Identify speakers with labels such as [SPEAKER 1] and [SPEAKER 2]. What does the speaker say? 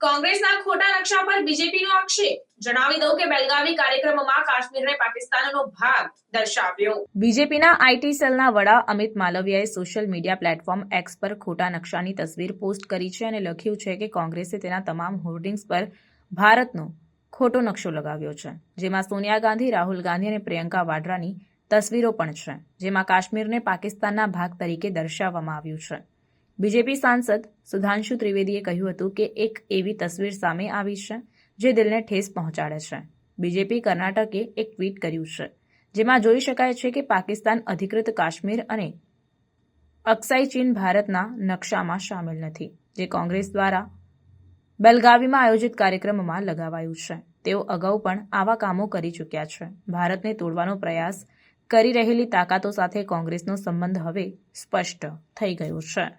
[SPEAKER 1] કોંગ્રેસના ખોટા નકશા પર બીજેપીનો આક્ષેપ. જણાવી દઉં કે બેલગાવી કાર્યક્રમમાં કાશ્મીરને પાકિસ્તાનનો ભાગ દર્શાવ્યો. બીજેપીના આઈટી સેલના વડા અમિત માલવિયાએ સોશિયલ મીડિયા પ્લેટફોર્મ એક્સ પર ખોટા નકશાની તસવીર પોસ્ટ કરી છે અને લખ્યું છે કે કોંગ્રેસે તેના તમામ હોર્ડિંગ્સ પર ભારતનો ખોટો નકશો લગાવ્યો છે. જેમાં સોનિયા ગાંધી, રાહુલ ગાંધી અને પ્રિયંકા વાડરાની તસવીરો પણ છે, જેમાં કાશ્મીરને પાકિસ્તાનના ભાગ તરીકે દર્શાવવામાં આવ્યું છે. બીજેપી સાંસદ સુધાંશુ ત્રિવેદીએ કહ્યું હતું કે એક એવી તસવીર સામે આવી છે, જે દિલને ઠેસ પહોંચાડે છે. બીજેપી કર્ણાટકે એક ટ્વીટ કર્યું છે, જેમાં જોઈ શકાય છે કે પાકિસ્તાન અધિકૃત કાશ્મીર અને અક્સાઈ ચીન ભારતના નકશામાં સામેલ નથી, જે કોંગ્રેસ દ્વારા બેલગાવીમાં આયોજિત કાર્યક્રમમાં લગાવાયું છે. તેઓ અગાઉ પણ આવા કામો કરી ચૂક્યા છે. ભારતને તોડવાનો પ્રયાસ કરી રહેલી તાકાતો સાથે કોંગ્રેસનો સંબંધ હવે સ્પષ્ટ થઈ ગયો છે.